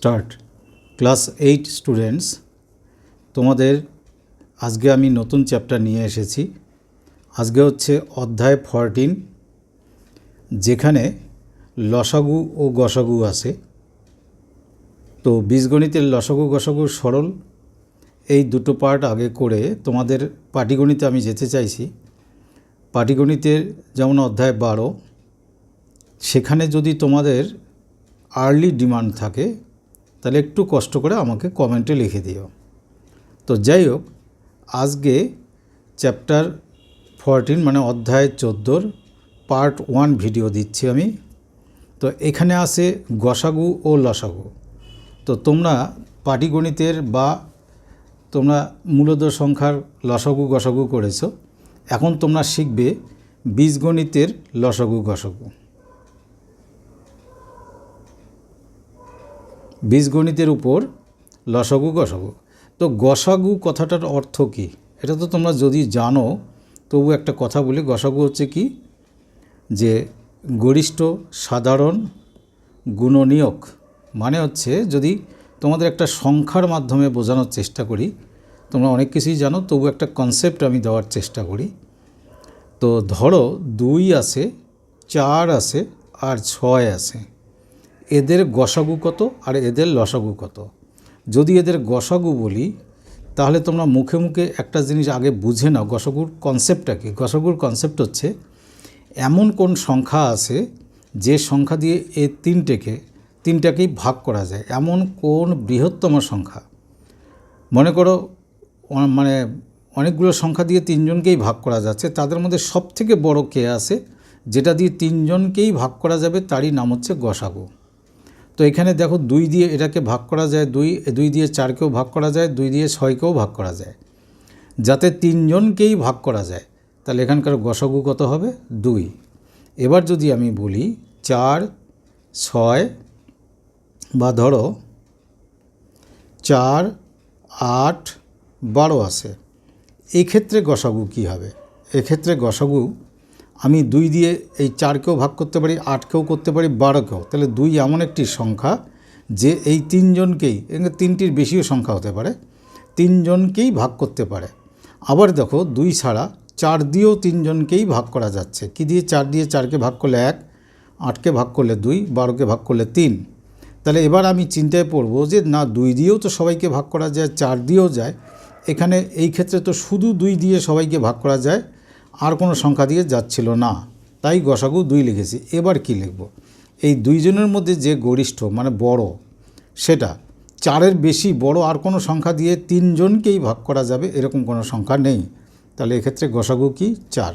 Start class eight students তোমাদের আজকে আমি নতুন চ্যাপ্টার নিয়ে এসেছি। আজকে হচ্ছে অধ্যায় ফরটিন যেখানে লসাগু ও গসাগু আছে। তো বীজগণিতের লসাগু, গসাগু সরল, এই দুটো পার্ট আগে করে তোমাদের পাটিগণিতে আমি যেতে চাইছি। পাটিগণিতের যেমন অধ্যায় বারো, সেখানে যদি তোমাদের আর্লি ডিমান্ড থাকে তাহলে একটু কষ্ট করে আমাকে কমেন্টে লিখে দিও। তো যাই হোক, আজকে চ্যাপ্টার ফরটিন মানে অধ্যায় চোদ্দোর পার্ট ওয়ান ভিডিও দিচ্ছি আমি। তো এখানে আছে গসাগু ও লসাগু। তো তোমরা পাটিগণিতের বা তোমরা মূলত সংখ্যার লসাগু গসাগু করেছ। এখন তোমরা শিখবে বীজগণিতের লসাগু গসাগু। বীজগণিতের উপর লসাগু গসাগু। তো গসাগু কথাটার অর্থ কী? এটা তো তোমরা যদি জানো, তবু একটা কথা বলি। গসাগু হচ্ছে কি? যে গরিষ্ঠ, সাধারণ, গুণনীয়ক। মানে হচ্ছে যদি তোমাদের একটা সংখ্যার মাধ্যমে বোঝানোর চেষ্টা করি, তোমরা অনেক কিছুই জানো, তবু একটা কনসেপ্ট আমি দেওয়ার চেষ্টা করি। তো ধরো দুই আছে, চার আছে, আর ছয় আছে। এদের গসাগু কত আর এদের লসাগু কত? যদি এদের গসাগু বলি, তাহলে তোমরা মুখে মুখে একটা জিনিস আগে বুঝে নাও, গসাগুর কনসেপ্টটা কি? গসাগুর কনসেপ্ট হচ্ছে, এমন কোন সংখ্যা আছে যে সংখ্যা দিয়ে এ তিনটেকে, তিনটাকেই ভাগ করা যায়। এমন কোন বৃহত্তম সংখ্যা? মনে করো মানে অনেকগুলো সংখ্যা দিয়ে তিনজনকেই ভাগ করা যাচ্ছে, তাদের মধ্যে সবথেকে বড় কে আছে? যেটা দিয়ে তিনজনকেই ভাগ করা যাবে, তারই নাম হচ্ছে গসাগু। তো এখানে দেখো দুই দিয়ে এটাকে ভাগ করা যায় দুই দুই দিয়ে চারকেও ভাগ করা যায়, দুই দিয়ে ছয়কেও ভাগ করা যায়। যাতে তিনজনকেই ভাগ করা যায়, তাহলে এখানকার গসাগু কত হবে? দুই। এবার যদি আমি বলি চার, ছয় বা ধরো চার, আট, বারো আছে এই ক্ষেত্রে গসাগু কী হবে? এক্ষেত্রে গসাগু আমি দুই দিয়ে এই চারকেও ভাগ করতে পারি, আটকেও করতে পারি, বারোকেও। তাহলে দুই এমন একটি সংখ্যা যে এই তিনজনকেই তিনটির বেশিও সংখ্যা হতে পারে, তিনজনকেই ভাগ করতে পারে। আবার দেখো, দুই ছাড়া চার দিয়েও তিনজনকেই ভাগ করা যাচ্ছে। কি দিয়ে চার দিয়ে চারকে ভাগ করলে এক, আটকে ভাগ করলে দুই, বারোকে ভাগ করলে তিন? তাহলে এবার আমি চিন্তায় পড়ব যে না, দুই দিয়েও তো সবাইকে ভাগ করা যায়, চার দিয়েও যায়। এখানে এই ক্ষেত্রে তো শুধু দুই দিয়ে সবাইকে ভাগ করা যায় আর কোনো সংখ্যা দিয়ে যাচ্ছিল না। তাই গসাগু দুই লিখেছি। এবার কি লিখব? এই দুইজনের মধ্যে যে গরিষ্ঠ মানে বড়, সেটা চারের বেশি বড় আর কোনো সংখ্যা দিয়ে তিনজনকেই ভাগ করা যাবে, এরকম কোনো সংখ্যা নেই। তাহলে এক্ষেত্রে গসাগু কি? চার।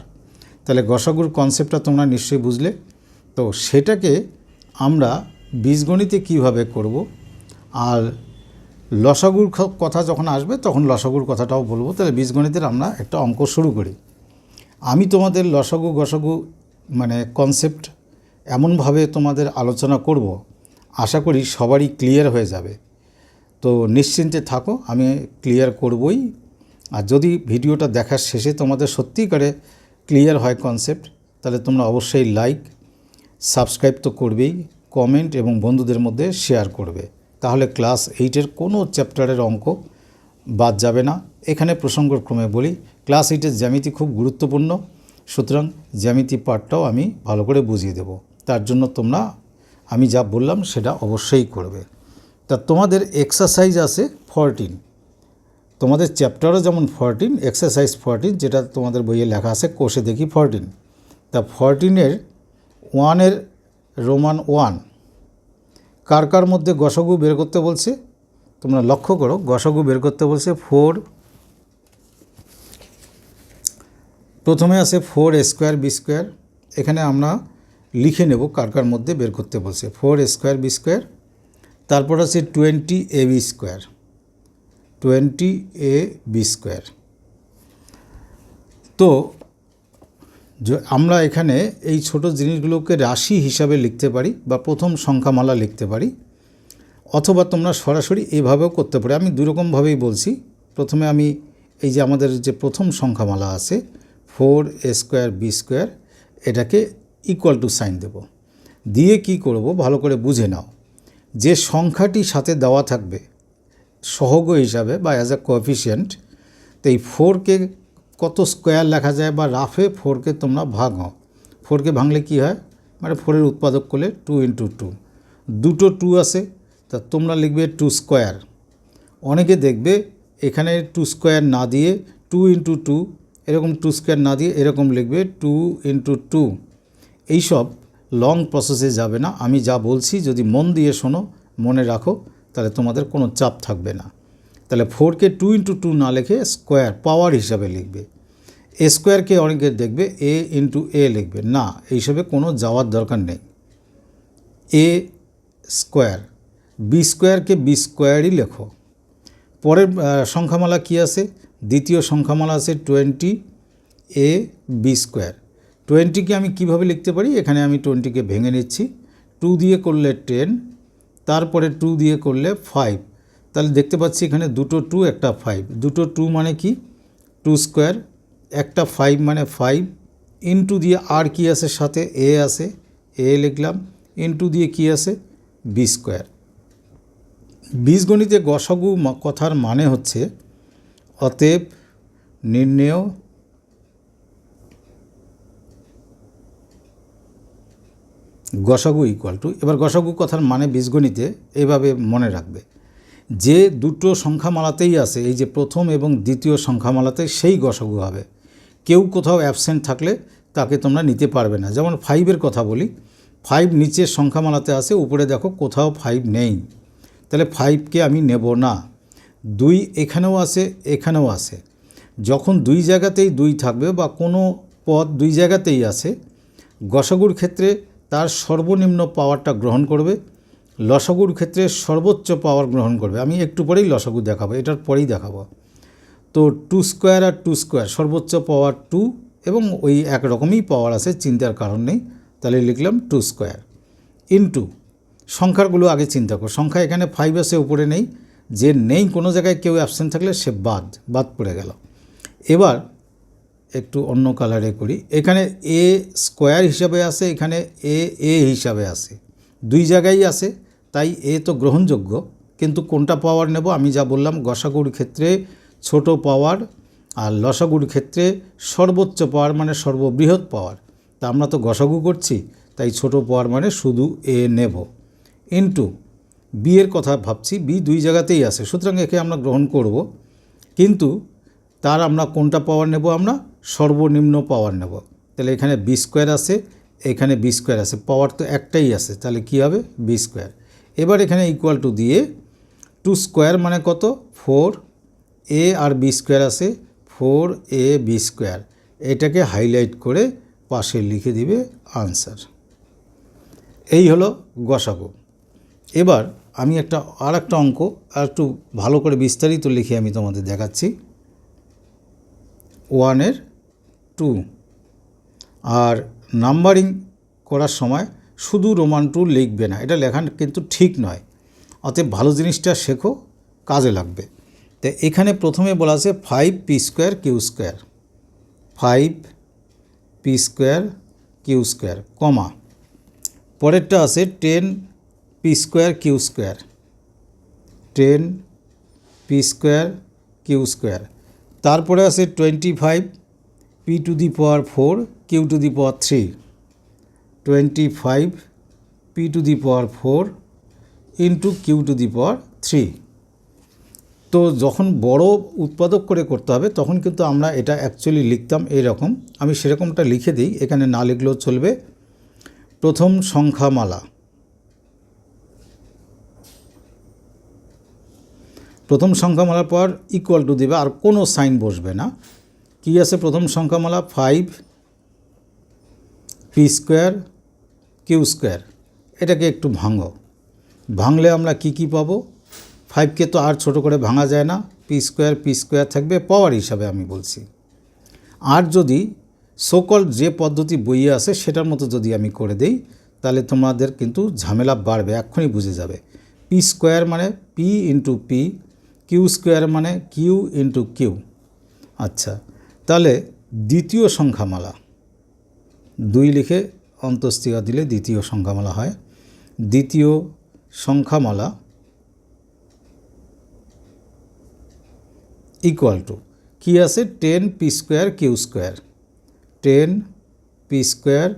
তাহলে গসাগুর কনসেপ্টটা তোমরা নিশ্চয়ই বুঝলে। তো সেটাকে আমরা বীজগণিতে কীভাবে করব? আর লসাগুর কথা যখন আসবে, তখন লসাগুর কথাটাও বলব। তাহলে বীজগণিতের আমরা একটা অঙ্ক শুরু করি। আমি তোমাদের লসাগু গসগু মানে কনসেপ্ট এমনভাবে তোমাদের আলোচনা করব, আশা করি সবারই ক্লিয়ার হয়ে যাবে। তো নিশ্চিন্তে থাকো, আমি ক্লিয়ার করবই। আর যদি ভিডিওটা দেখার শেষে তোমাদের সত্যিকারে ক্লিয়ার হয় কনসেপ্ট তাহলে তোমরা অবশ্যই লাইক সাবস্ক্রাইব তো করবেই কমেন্ট এবং বন্ধুদের মধ্যে শেয়ার করবে। তাহলে ক্লাস এইটের কোনো চ্যাপ্টারের অঙ্ক বাদ যাবে না। এখানে প্রসঙ্গক্রমে বলি ক্লাস এইটের জ্যামিতি খুব গুরুত্বপূর্ণ, সুতরাং জ্যামিতি পার্টটাও আমি ভালো করে বুঝিয়ে দেব। তার জন্য তোমরা, আমি যা বললাম সেটা অবশ্যই করবে। তা তোমাদের এক্সারসাইজ আছে ফরটিন তোমাদের চ্যাপ্টারও যেমন ফরটিন এক্সারসাইজ ফরটিন যেটা তোমাদের বইয়ে লেখা আছে কোষে দেখি ফরটিন তা ফরটিনের ওয়ানের রোমান ওয়ান কার কার মধ্যে গসগু বের করতে বলছে? তোমরা লক্ষ্য করো, গসগু বের করতে বলছে ফোর প্রথমে আছে ফোর স্কোয়ার বি স্কোয়ার। এখানে আমরা লিখে নেব কার কার মধ্যে বের করতে বলছে। ফোর স্কোয়ার বি স্কোয়ার, তারপর আছে twenty A B square. Twenty A B square. তো আমরা এখানে এই ছোট জিনিসগুলোকে রাশি হিসাবে লিখতে পারি বা প্রথম সংখ্যামালা লিখতে পারি, অথবা তোমরা সরাসরি এভাবেও করতে পারো। আমি দুরকমভাবেই বলছি। প্রথমে আমি এই যে আমাদের যে প্রথম সংখ্যামালা আছে four A square B square এটাকে ইকুয়াল টু সাইন দেব। দিয়ে কি করব? ভালো করে বুঝে নাও। যে সংখ্যাটি সাথে দেওয়া থাকবে, সহগ হিসাবে বা অ্যাজ এ কোএফিসিয়েন্ট তো এই ফোরকে কত স্কোয়ার লেখা যায় বা রাফে ফোরকে তোমরা ভাঙো ফোরকে ভাঙলে কি হয়? মানে ফোরের উৎপাদক করলে টু ইন্টু টু দুটো টু আছে, তা তোমরা লিখবে টু স্কোয়ার অনেকে দেখবে এখানে টু স্কোয়ার না দিয়ে টু ইন্টু টু এরকম টু স্কোয়ার না দিয়ে এরকম লিখবে টু ইন্টু টু এইসব লং প্রসেসে যাবে না। আমি যা বলছি, যদি মন দিয়ে শোনো, মনে রাখো, তাহলে তোমাদের কোনো চাপ থাকবে না। তাহলে ফোরকে টু ইন্টু টু না লিখে স্কোয়ার পাওয়ার হিসাবে লিখবে। এ স্কোয়ারকে অনেকে দেখবে এ ইন্টু এ লিখবে। না, এইসবে কোনো যাওয়ার দরকার নেই। এ স্কোয়ার বি স্কোয়ারকে বি স্কোয়ারই লেখো। পরের সংখ্যামালা কী আছে? দ্বিতীয় সংখ্যামালা আছে টোয়েন্টি এ বি স্কোয়ার। টোয়েন্টিকে আমি কীভাবে লিখতে পারি? এখানে আমি টোয়েন্টিকে ভেঙে নিচ্ছি। টু দিয়ে করলে টেন, তারপরে টু দিয়ে করলে ফাইভ। তাহলে দেখতে পাচ্ছি এখানে দুটো টু, একটা ফাইভ। দুটো টু মানে কি? টু স্কোয়ার, একটা ফাইভ মানে ফাইভ। ইনটু দিয়ে আর কি আছে সাথে? এ আছে, এ লিখলাম। ইনটু দিয়ে কি আছে? B square. বীজগণিতে গসাগু কথার মানে হচ্ছে অতএব নির্ণেয় গসাগু ইকুয়াল টু এবার গসাগু কথার মানে বীজগণিতে এইভাবে মনে রাখবে। যে দুটো সংখ্যামালাতেই আছে, এই যে প্রথম এবং দ্বিতীয় সংখ্যামালাতে সেই গসাগু হবে। কেউ কোথাও অ্যাবসেন্ট থাকলে তাকে তোমরা নিতে পারবে না। যেমন ফাইভের কথা বলি ফাইভ নিচের সংখ্যামালাতে আছে, উপরে দেখো কোথাও ফাইভ নেই। তাহলে ফাইভকে আমি নেব না। দুই এখানেও আছে এখানেও আছে। যখন দুই জায়গাতেই দুই থাকবে বা কোনো পদ দুই জায়গাতেই আছে, গসাগুর ক্ষেত্রে তার সর্বনিম্ন পাওয়ারটা গ্রহণ করবে, লসাগুর ক্ষেত্রে সর্বোচ্চ পাওয়ার গ্রহণ করবে। আমি একটু পরেই লসাগু দেখাবো, এটার পরেই দেখাবো। তো টু স্কোয়ার আর টু স্কোয়ার, সর্বোচ্চ পাওয়ার টু এবং ওই একরকমই পাওয়ার আছে, চিন্তার কারণ নেই। তাহলে লিখলাম টু স্কোয়ার। ইন্টু সংখ্যাগুলো আগে চিন্তা করো। সংখ্যা এখানে ফাইভ আছে উপরে নেই। যে নেই কোনো জায়গায় কেউ অ্যাবসেন্ট থাকলে সে বাদ বাদ পড়ে গেল। এবার একটু অন্য কালারে করি। এখানে এ স্কোয়ার হিসাবে আছে, এখানে এ এ হিসাবে আছে। দুই জায়গায় আছে, তাই এ তো গ্রহণযোগ্য, কিন্তু কোনটা পাওয়ার নেব আমি যা বললাম, গসাগুর ক্ষেত্রে ছোট পাওয়ার আর লসাগুর ক্ষেত্রে সর্বোচ্চ পাওয়ার মানে সর্ববৃহৎ পাওয়ার তা আমরা তো গসাগু করছি, তাই ছোট পাওয়ার মানে শুধু এ নেব। ইন্টু বি এর কথা ভাবছি বি দুই জায়গাতেই আছে, সুতরাং একে আমরা গ্রহণ করব। কিন্তু তার আমরা কোনটা পাওয়ার নেব আমরা? সর্বনিম্ন পাওয়ার নেব। তাহলে এখানে বি স্কোয়ার আছে, এখানে বি স্কোয়ার আছে পাওয়ার তো একটাই আছে, তাহলে কি হবে? বি স্কোয়ার এবার এখানে ইকুয়াল টু দিয়ে টু স্কোয়ার মানে কত? ফোর এ আর বি স্কোয়ার আছে ফোর এ বি স্কোয়ার এটাকে হাইলাইট করে পাশে লিখে দিবে আনসার এই হলো গসাগু। এবার আমি একটা আর একটা অঙ্ক আর একটু ভালো করে বিস্তারিত লিখে আমি তোমাদের দেখাচ্ছি। ওয়ানের টু আর নাম্বারিং করার সময় শুধু রোমান টু লিখবে না, এটা লেখা কিন্তু ঠিক নয়। অতএব ভালো জিনিসটা শেখো, কাজে লাগবে। তো এখানে প্রথমে বলা আছে five P square Q square five P square Q square comma. পরেরটা আছে ten P square Q square. Ten P square Q square. তারপরে আছে twenty five P to the power four Q to the power three. Twenty five P to the power four into Q to the power three. তো যখন বড় উৎপাদক করে করতে হবে, তখন কিন্তু আমরা এটা অ্যাকচুয়ালি লিখতাম এরকম আমি সেরকমটা লিখে দিই, এখানে না লিখলেও চলবে। প্রথম সংখ্যামালা। প্রথম সংখ্যামালার পর ইকুয়াল টু দিবে, আর কোনো সাইন বসবে না। কী আছে প্রথম সংখ্যামালা? Five P square Q square এটাকে একটু ভাঙো। ভাঙলে আমরা কি কি পাবো? ফাইভকে তো আর ছোট করে ভাঙা যায় না। পি স্কোয়ার পি স্কোয়ার থাকবে পাওয়ার হিসাবে আমি বলছি। আর যদি সকল যে পদ্ধতি বইয়ে আছে, সেটার মতো যদি আমি করে দেই, তাহলে তোমাদের কিন্তু ঝামেলা বাড়বে, এক্ষুনি বুঝে যাবে। পি স্কোয়ার মানে P into P Q square মানে কিউ ইন্টু কিউ। আচ্ছা তাহলে দ্বিতীয় সংখ্যামালা। দুই লিখে অন্তস্তিকা দিলে দ্বিতীয় সংখ্যামালা হয়। দ্বিতীয় সংখ্যামালা ইকুয়াল টু কী আছে? Ten P square Q square ten P square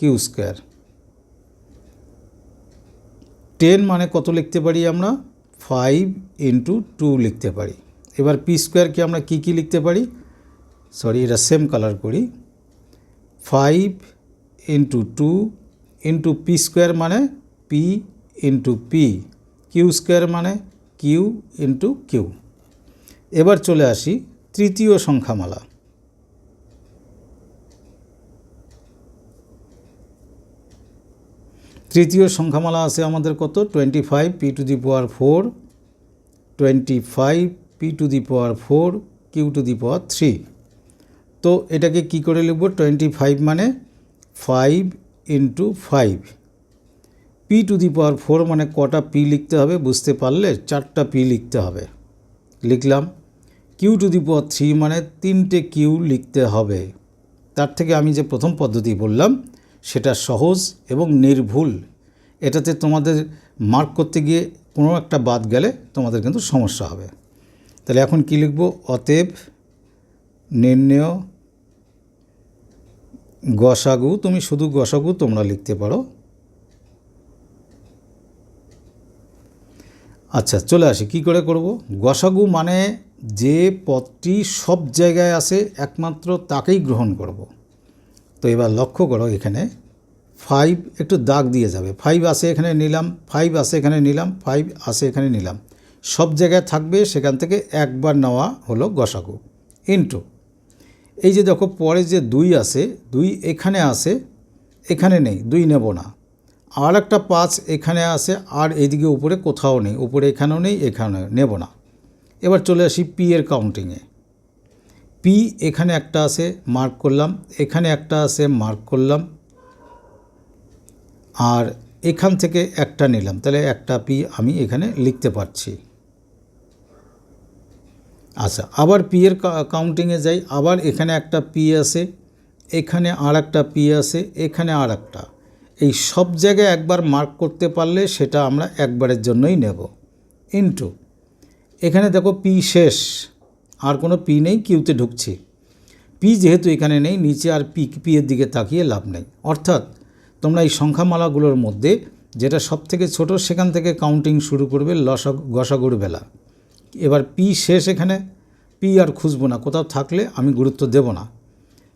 Q square ten মানে কত লিখতে পারি আমরা? ফাইভ ইন্টু টু লিখতে পারি। এবার পি স্কোয়ারকে আমরা কী কী লিখতে পারি? সরি এটা সেম কালার করি। Five into two into P square মানে P into P Q square মানে কিউ ইন্টু কিউ এবার চলে আসি তৃতীয় সংখ্যামালা। তৃতীয় সংখ্যামালা আছে আমাদের কত? Twenty five P to the power four twenty five P to the power four Q to the power three তো এটাকে কি করে লিখব? টোয়েন্টি ফাইভ মানে five into five P to the power four মানে কটা পি লিখতে হবে বুঝতে পারলে চারটা পি লিখতে হবে। লিখলাম। Q to the power three মানে তিনটে কিউ লিখতে হবে। তার থেকে আমি যে প্রথম পদ্ধতি বললাম সেটা সহজ এবং নির্ভুল। এটাতে তোমাদের মার্ক করতে গিয়ে কোনো একটা বাদ গেলে তোমাদের কিন্তু সমস্যা হবে। তাহলে এখন কি লিখব? অতএব নির্ণয় গসাগু, তুমি শুধু গসাগু তোমরা লিখতে পারো। আচ্ছা চলে আসি, কি করে করব? গসাগু মানে যে পদটি সব জায়গায় আসে একমাত্র তাকেই গ্রহণ করব। তো এবার লক্ষ্য করো এখানে ফাইভ একটু দাগ দিয়ে যাবে। ফাইভ আসে এখানে নিলাম ফাইভ আসে এখানে নিলাম ফাইভ আসে এখানে নিলাম। সব জায়গায় থাকবে সেখান থেকে একবার নেওয়া হলো গসাগু। ইন্টু এই যে দেখো, পরে যে দুই আসে, দুই এখানে আসে, এখানে নেই, দুই নেব না। আর একটা পাঁচ এখানে আসে, আর এইদিকে উপরে কোথাও নেই, উপরে এখানেও নেই, এখানে নেব না। এবার চলে আসি পি এর কাউন্টিংয়ে পি এখানে একটা আছে মার্ক করলাম। এখানে একটা আছে মার্ক করলাম। আর এখান থেকে একটা নিলাম। তাহলে একটা পি আমি এখানে লিখতে পারছি। আচ্ছা আবার পি এর কাউন্টিংয়ে যাই। আবার এখানে একটা পি আছে, এখানে আর একটা পি আছে, এখানে আর একটা এই সব জায়গায় একবার মার্ক করতে পারলে সেটা আমরা একবারের জন্যই নেব। ইন্টু এখানে দেখো পি শেষ। আর কোনো পি নেই, কিউতে ঢুকছে। পি যেহেতু এখানে নেই, নিচে আর পি পি এর দিকে তাকিয়ে লাভ নেই। অর্থাৎ তোমরা এই সংখ্যামালাগুলোর মধ্যে যেটা সব থেকে ছোটো, সেখান থেকে কাউন্টিং শুরু করবে লসা, গসাগুর বেলা। এবার পি শেষ এখানে, পি আর খুঁজবো না, কোথাও থাকলে আমি গুরুত্ব দেব না।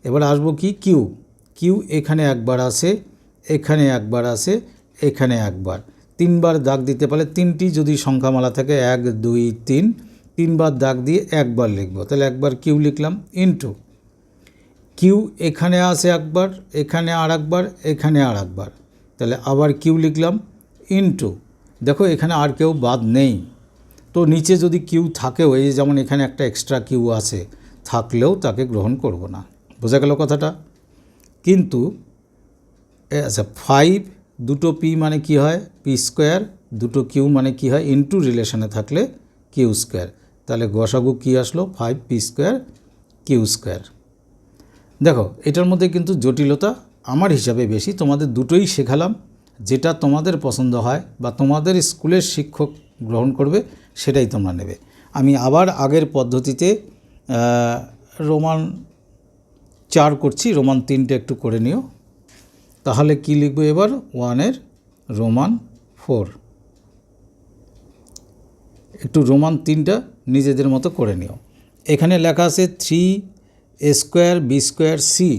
এবার আসব কি, কিউ। কিউ এখানে একবার আসে এখানে একবার আসে এখানে একবার। তিনবার দাগ দিতে পারলে তিনটি যদি সংখ্যামালা থাকে, এক, দুই, তিন তিনবার দাগ দিয়ে একবার লিখব। তাহলে একবার কিউ লিখলাম ইন্টু কিউ এখানে আসে একবার, এখানে আর একবার এখানে আর একবার তাহলে আবার কিউ লিখলাম ইন্টু দেখো এখানে আর কেউ বাদ নেই। তো নিচে যদি কিউ থাকেও, এই যেমন এখানে একটা এক্সট্রা কিউ আছে, থাকলেও তাকে গ্রহণ করব না। বোঝা গেল কথাটা? কিন্তু আচ্ছা ফাইভ দুটো পি মানে কি হয়? পি স্কোয়ার দুটো কিউ মানে কি হয়? ইনটু রিলেশনে থাকলে কিউ স্কোয়ার তাহলে গসাগু কী আসলো? Five P square Q square দেখো, এটার মধ্যে কিন্তু জটিলতা আমার হিসাবে বেশি, তোমাদের দুটোই শেখালাম, যেটা তোমাদের পছন্দ হয় বা তোমাদের স্কুলের শিক্ষক গ্রহণ করবে, সেটাই তোমরা নেবে। আমি আবার আগের পদ্ধতিতে রোমান চার করছি রোমান তিনটে একটু করে নিও। তাহলে কি লিখব এবার? ওয়ানের রোমান ফোর একটু রোমান তিনটা নিজেদের মতো করে নিও। এখানে লেখা আছে three A square B square C.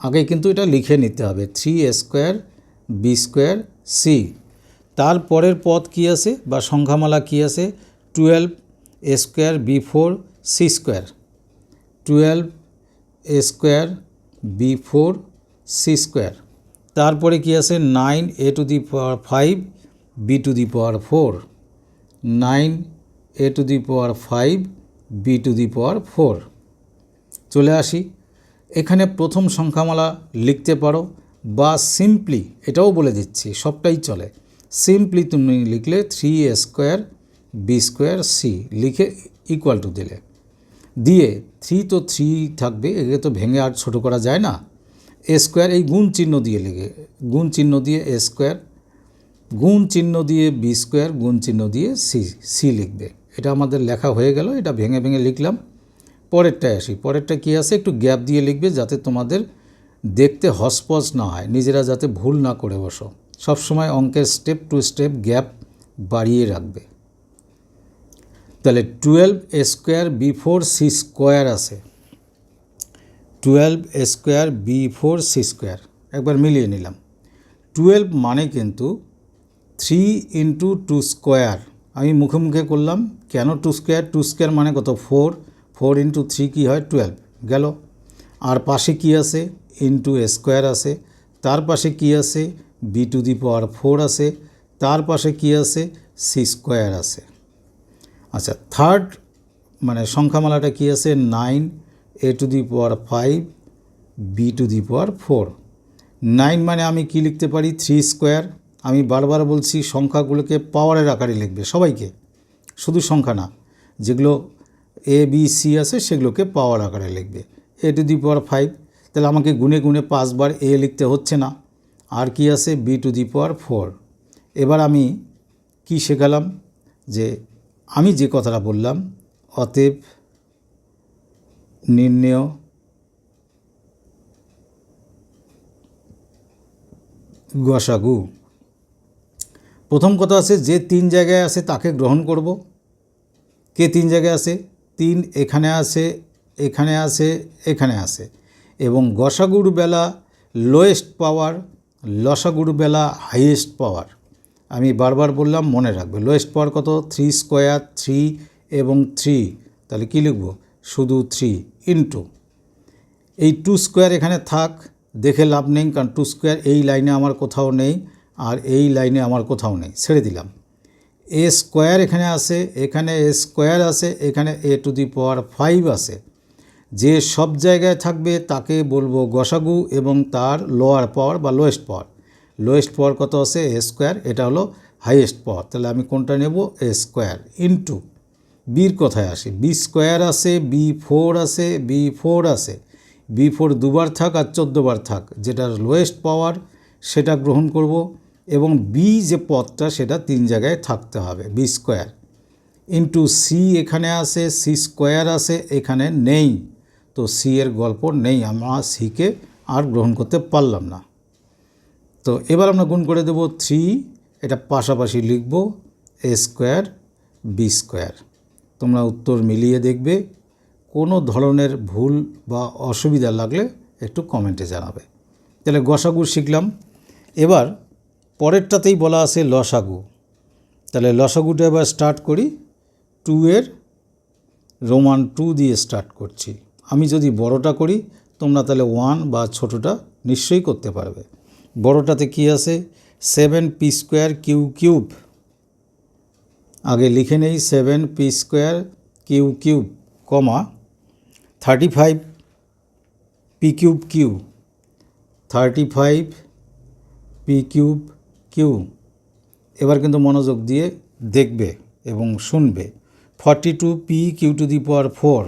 আগে কিন্তু এটা লিখে নিতে হবে, three A square B square C. তারপরের পদ কী আছে বা সংখ্যামালা কী আছে? Twelve A square B four C square. Twelve A square B four C square. তারপরে কী আছে? Nine A to the power five, B to the power four. Nine A to the power five, B to the power four. চলে আসি। এখানে প্রথম সংখ্যামালা লিখতে পারো বা সিম্পলি এটাও বলে দিচ্ছি, সবটাই চলে। সিম্পলি তুমি লিখলে three A square B square C লিখে ইকুয়াল টু দিলে। দিয়ে থ্রি তো থ্রি থাকবে এগুলো তো ভেঙে আর ছোটো করা যায় না। এ স্কোয়ার এই গুণ চিহ্ন দিয়ে লিখে, গুণ চিহ্ন দিয়ে এ স্কোয়ার গুণ চিহ্ন দিয়ে বি স্কোয়ার গুণ চিহ্ন দিয়ে সি সি লিখবে। এটা আমাদের লেখা হয়ে গেল, এটা ভেঙে ভেঙে লিখলাম। পরেরটায় আসি, পরেরটা কী আছে? একটু গ্যাপ দিয়ে লিখবে যাতে তোমাদের দেখতে হসপস না হয়, নিজেরা যাতে ভুল না করে বসো। সবসময় অঙ্কের স্টেপ টু স্টেপ গ্যাপ বাড়িয়ে রাখবে। তাহলে twelve square b four c square আছে। Twelve square b four c square একবার মিলিয়ে নিলাম। টুয়েলভ মানে কিন্তু থ্রি ইন্টু টু স্কোয়ার। আমি মুখে মুখে করলাম, কেন টু স্কোয়ার? টু স্কোয়ার মানে কত? ফোর। ফোর ইন্টু থ্রি কী হয়? টুয়েলভ। গেল। আর পাশে কি আছে? ইন্টু স্কোয়ার আছে। তার পাশে কী আছে? B to the power four আছে। তার পাশে কী আছে? সি স্কোয়ার আছে। আচ্ছা থার্ড মানে সংখ্যামালাটা কী আছে? Nine A to the power five, B to the power four. Nine মানে আমি কি লিখতে পারি? Three square. আমি বারবার বলছি সংখ্যাগুলোকে পাওয়ারের আকারে লিখবে সবাইকে। শুধু সংখ্যা না, যেগুলো এ বি সি আছে সেগুলোকে পাওয়ার আকারে লিখবে। এ টু দি পাওয়ার ফাইভ তাহলে আমাকে গুনে গুনে পাঁচবার এ লিখতে হচ্ছে না। আর কি আছে? B to the power four এবার আমি কি শেখালাম? যে আমি যে কথাটা বললাম, অতএব নির্ণয় গসাগু। প্রথম কথা আছে, যে তিন জায়গায় আছে তাকে গ্রহণ করব। কে তিন জায়গায় আছে? তিন, এখানে আছে এখানে আছে এখানে আছে। এবং গসাগুর বেলা লোয়েস্ট পাওয়ার লসাগুর বেলা হাইয়েস্ট পাওয়ার আমি বারবার বললাম, মনে রাখবে। লোয়েস্ট পাওয়ার কত? থ্রি স্কোয়ার থ্রি এবং থ্রি তাহলে কী লিখব? শুধু থ্রি ইন্টু এই টু স্কোয়ার এখানে থাক, দেখে লাভ নেই, কারণ টু স্কোয়ার এই লাইনে আমার কোথাও নেই। আর এই লাইনে আমার কোথাও নেই, ছেড়ে দিলাম। এ স্কোয়ার এখানে আছে, এখানে এ স্কোয়ার আছে, এখানে এ টু দি পাওয়ার ফাইভ আছে। যে সব জায়গায় থাকবে তাকে বলব গসাগু এবং তার লোয়ার পাওয়ার বা লোয়েস্ট পাওয়ার লোয়েস্ট পাওয়ার কত আছে? এ স্কোয়ার এটা হলো হাইয়েস্ট পাওয়ার তাহলে আমি কোনটা নেব? এ স্কোয়ার ইন্টু বির কথায় আসি। বি স্কোয়ার আছে বি ফোর আছে বি ফোর আছে। বি ফোর দুবার থাক আর চোদ্দোবার থাক, যেটার লোয়েস্ট পাওয়ার সেটা গ্রহণ করব। এবং বি যে পদটা সেটা তিন জায়গায় থাকতে হবে বি স্কোয়ার ইন্টু সি এখানে আছে সি স্কোয়ার আছে, এখানে নেই। তো সি এর গল্প নেই, আমরা সিকে আর গ্রহণ করতে পারলাম না। তো এবার আমরা গুণ করে দেব থ্রি এটা পাশাপাশি লিখব এ স্কোয়ার বি স্কোয়ার তোমরা উত্তর মিলিয়ে দেখবে, কোনো ধরনের ভুল বা অসুবিধা লাগলে একটু কমেন্টে জানাবে। তাহলে গসাগু শিখলাম। এবার পরেরটাতেই বলা আছে লসাগু। তাহলে লসাগুটা এবার স্টার্ট করি। টু এর রোমান টু দিয়ে স্টার্ট করছি। আমি যদি বড়টা করি, তোমরা তাহলে ওয়ান বা ছোটোটা নিশ্চয়ই করতে পারবে। বড়টাতে কি আছে? Seven p square q cube আগে লিখে নেই seven p square q cube comma thirty five p cube q thirty five p cube q এবার কিন্তু মনোযোগ দিয়ে দেখবে এবং শুনবে। Forty two p q to the power four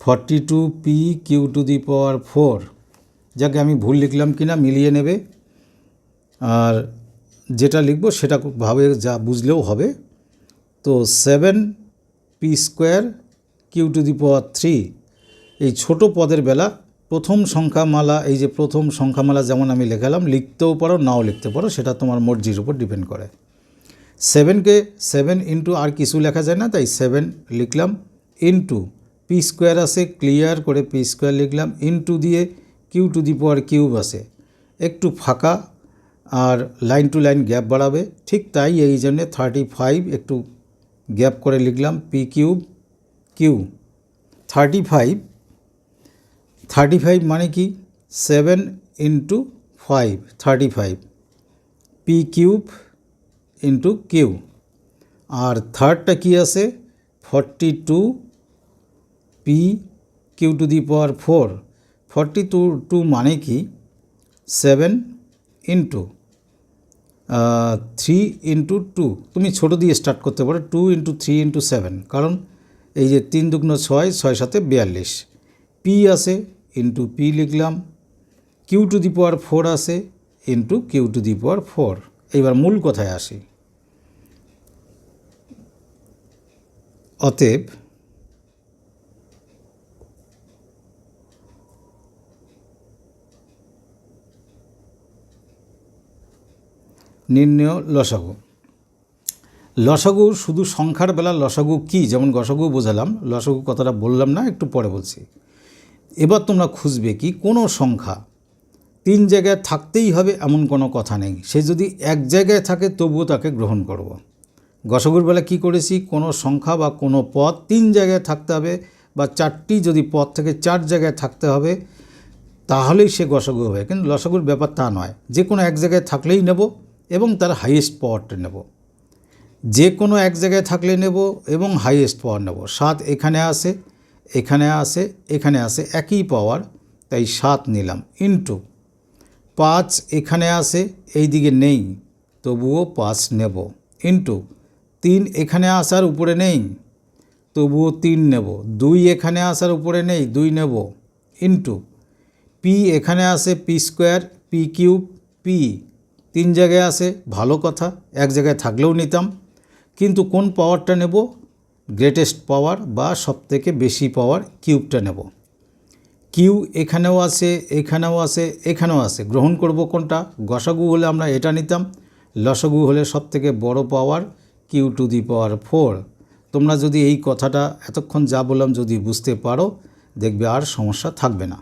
forty two p q to the power four যাকে আমি ভুল লিখলাম কি না মিলিয়ে নেবে। আর যেটা লিখব সেটা ভাবে যা বুঝলেও হবে। তো seven P square Q to the power three এই ছোট পদের বেলা প্রথম সংখ্যামালা, এই যে প্রথম সংখ্যামালা যেমন আমি লেখালাম, লিখতেও পারো, নাও লিখতে পারো, সেটা তোমার মর্জির উপর ডিপেন্ড করে। সেভেনকে সেভেন ইন্টু আর কিছু লেখা যায় না, তাই সেভেন লিখলাম ইন্টু পি স্কোয়ার আছে ক্লিয়ার করে পি স্কোয়ার লিখলাম ইন্টু দিয়ে Q to the power cube আছে। একটু ফাঁকা আর লাইন টু লাইন গ্যাপ বাড়াবে, ঠিক তাই এই জন্যে থার্টি ফাইভ একটু গ্যাপ করে লিখলাম P cube Q thirty five thirty five মানে কি? Seven into five thirty five P cube into Q আর থার্ডটা কি আছে? Forty two P Q to the power four forty two two মানে কি? Seven into three into two তুমি ছোটো দিয়ে স্টার্ট করতে পারো two into three into seven কারণ এই যে তিন দুগ্ন ছয় ছয় সাথে বিয়াল্লিশ। পি আছে ইন্টু পি লিখলাম Q to the power four আছে into Q to the power four এইবার মূল কথায় আসি। অতএব, নির্ণয় লসাগু। লসাগু শুধু সংখ্যার বেলা, লসাগু কি? যেমন গসাগু বোঝালাম, লসাগু কথাটা বললাম না, একটু পরে বলছি। এবার তোমরা খুঁজবে কি কোনো সংখ্যা। তিন জায়গায় থাকতেই হবে এমন কোনো কথা নেই। সে যদি এক জায়গায় থাকে, তবুও তাকে গ্রহণ করব। গসাগুর বেলা কী করেছি? কোনো সংখ্যা বা কোনো পদ তিন জায়গায় থাকতে হবে বা চারটি যদি পদ থেকে, চার জায়গায় থাকতে হবে, তাহলেই সে গসাগু হবে। কিন্তু লসাগুর ব্যাপার তা নয়। যে কোনো এক জায়গায় থাকলেই নেব এবং তার হাইয়েস্ট পাওয়ারটা নেব। যে কোনো এক জায়গায় থাকলে নেব এবং হাইয়েস্ট পাওয়ার নেব। সাত এখানে আসে এখানে আসে এখানে আসে একই পাওয়ার তাই সাত নিলাম ইন্টু পাঁচ এখানে আসে এই দিকে নেই, তবুও পাঁচ নেব ইন্টু তিন এখানে আসার উপরে নেই, তবুও তিন নেব, দুই এখানে আসার উপরে নেই, দুই নেব ইন্টু পি এখানে আসে P square P cube P তিন জায়গায় আসে ভালো কথা, এক জায়গায় থাকলেও নিতাম, কিন্তু কোন পাওয়ারটা নেব? গ্রেটেস্ট পাওয়ার বা সবথেকে বেশি পাওয়ার কিউবটা নেব। কিউ এখানেও আছে এখানেও আছে এখানেও আছে। গ্রহণ করব কোনটা? গসাগু হলে আমরা এটা নিতাম। লসাগু হলে সবথেকে বড় power Q to the power four তোমরা যদি এই কথাটা এতক্ষণ যা বললাম যদি বুঝতে পারো, দেখবে আর সমস্যা থাকবে না।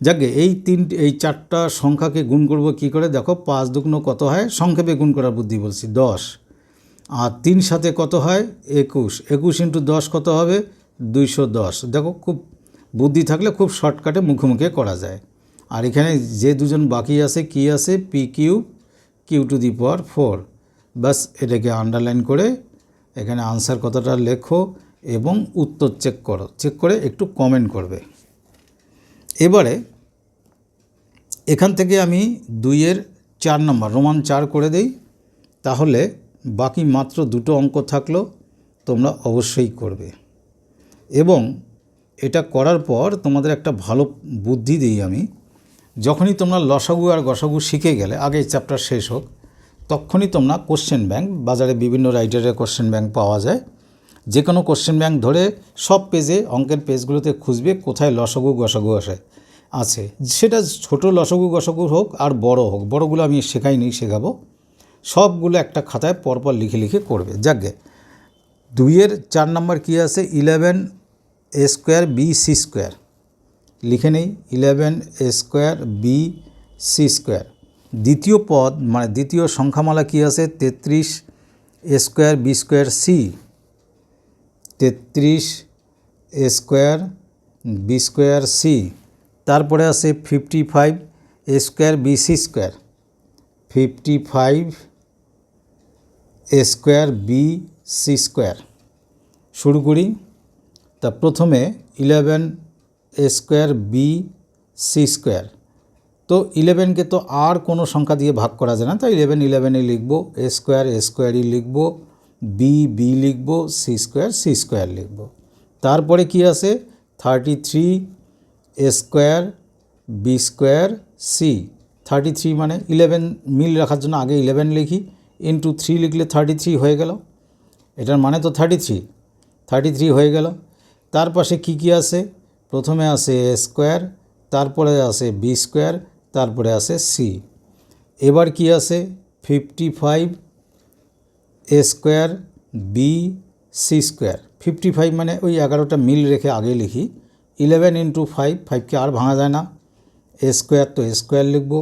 যাকে এই তিন, এই চারটা সংখ্যাকে গুণ করব কি করে? দেখো, পাঁচ দুগুণ কত হয়? সংক্ষেপে গুণ করার বুদ্ধি বলছি, দশ। আর তিন সাথে কত হয়? একুশ। একুশ ইন্টু দশ কত হবে? দুইশো দশ। দেখো, খুব বুদ্ধি থাকলে খুব শর্টকাটে মুখে মুখে করা যায়। আর এখানে যে দুজন বাকি আছে, কি আছে? P Q Q to the power four ব্যাস, এটাকে আন্ডারলাইন করে এখানে আনসার কতটা লেখো এবং উত্তর চেক করো। চেক করে একটু কমেন্ট করবে। এবারে এখান থেকে আমি দুইয়ের চার নম্বর রোমান চার করে দেই। তাহলে বাকি মাত্র দুটো অঙ্ক থাকল, তোমরা অবশ্যই করবে। এবং এটা করার পর তোমাদের একটা ভালো বুদ্ধি দিই আমি। যখনই তোমরা লসাগু আর গসাগু শিখে গেলে, আগে চ্যাপ্টার শেষ হোক, তখনই তোমরা কোশ্চেন ব্যাংক বাজারে বিভিন্ন রাইটারের কোশ্চেন ব্যাংক পাওয়া যায়। যে কোনো কোশ্চেন ব্যাংক ধরে সব পেজে অঙ্কের পেজগুলোতে খুঁজবে কোথায় লসাগু, গসাগু আসে, আছে। সেটা ছোট লসাগু, গসাগু হোক আর বড় হোক, বড়গুলো আমি শেখাইনি, শেখাবো। সবগুলো একটা খাতায় পরপর লিখে লিখে করবে। যাকে দুইয়ের চার নম্বর কী আছে? Eleven A square B C square লিখে নেই। Eleven A square B C square দ্বিতীয় পদ মানে দ্বিতীয় সংখ্যামালা কী আছে? তেত্রিশ A square B square C তেত্রিশ A square B square C তারপরে আছে fifty five A square B C square fifty five A square B C square. শুরু করি। তা প্রথমে eleven A square B C square. তো ইলেভেনকে তো আর কোনো সংখ্যা দিয়ে ভাগ করা যায় না। তাই ইলেভেন ইলেভেনে লিখব, এ স্কোয়ার এ স্কোয়ারই লিখব, বি বি লিখব, সি স্কোয়ার সি স্কোয়ার লিখব। তারপরে কি আছে? Thirty three A square B square C. Thirty three মানে ইলেভেন মিল রাখার জন্য আগে ইলেভেন লিখি। ইন্টু থ্রি লিখলে থার্টি থ্রি হয়ে গেল। এটার মানে তো থার্টি থ্রি থার্টি থ্রি হয়ে গেল। তার পাশে কী কী আছে? প্রথমে আসে এ স্কোয়ার তারপরে আসে বি স্কোয়ার তারপরে আসে সি এবার কি আছে? Fifty five A square B C square fifty five মানে ওই এগারোটা মিল রেখে আগে লিখি। ইলেভেন ইন্টু ফাইভ ফাইভকে আর ভাঙা যায় না। এ স্কোয়ার তো এ স্কোয়ার লিখব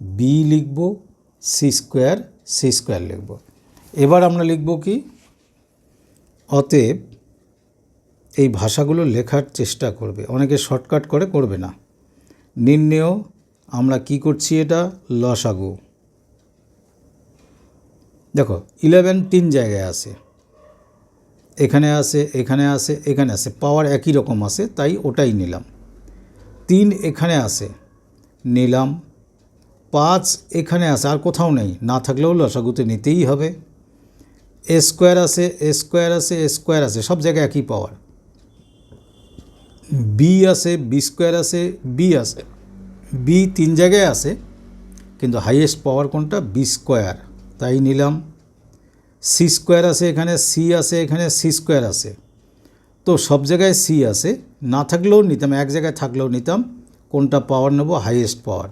বি লিখব সি স্কোয়ার সি স্কোয়ার লিখব। এবার আমরা লিখব কি? অতএব এই ভাষাগুলো লেখার চেষ্টা করবে। অনেকে শর্টকাট করে, করবে না। নির্ণেয়, আমরা কি করছি এটা? লসাগু। দেখো ইলেভেন তিন জায়গায় আছে। এখানে আসে এখানে আসে এখানে আসে পাওয়ার একই রকম আসে তাই ওটাই নিলাম। তিন এখানে আসে নিলাম পাঁচ এখানে আছে, আর কোথাও নেই। না থাকলেও লসাগুতে নিতেই হবে। এ স্কোয়ার আছে, এ স্কোয়ার আছে, এ স্কোয়ার আছে, সব জায়গায় একই পাওয়ার। বি আছে, বি স্কোয়ার আছে, বি আছে, বি তিন জায়গায় আছে, কিন্তু হাইয়েস্ট পাওয়ার কোনটা? B square. তাই নিলাম। সি স্কোয়ার আছে এখানে, সি আছে এখানে, সি স্কোয়ার আছে। তো সব জায়গায় সি আছে, না থাকলেও নিতাম, এক জায়গায় থাকলেও নিতাম, কোনটা পাওয়ার নেব? Highest power.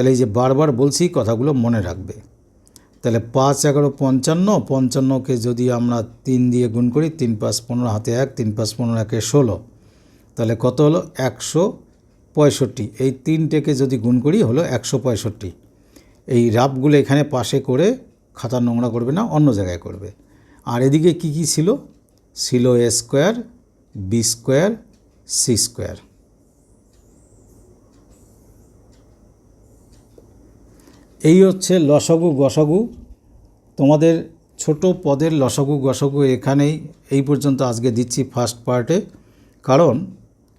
তাহলে এই যে বারবার বলছি কথাগুলো মনে রাখবে। তাহলে পাঁচ এগারো পঞ্চান্ন পঞ্চান্নকে যদি আমরা তিন দিয়ে গুণ করি, তিন পাঁচ পনেরো হাতে এক, তিন পাঁচ পনেরো একে ষোলো, তাহলে কত হলো? একশো পঁয়ষট্টি। এই তিনটেকে যদি গুণ করি হলো একশো পঁয়ষট্টি। এই রাপগুলো এখানে পাশে করে খাতা নোংরা করবে না, অন্য জায়গায় করবে। আর এদিকে কি কি ছিল? ছিল A square, B square, C square. এই হচ্ছে লসগু গসগু। তোমাদের ছোট পদের লসগু গসগু এখানেই এই পর্যন্ত আজকে দিচ্ছি ফার্স্ট পার্টে কারণ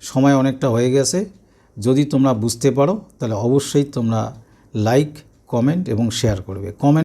সময় অনেকটা হয়ে গেছে। যদি তোমরা বুঝতে পারো, তাহলে অবশ্যই তোমরা লাইক কমেন্ট এবং শেয়ার করবে। কমেন্ট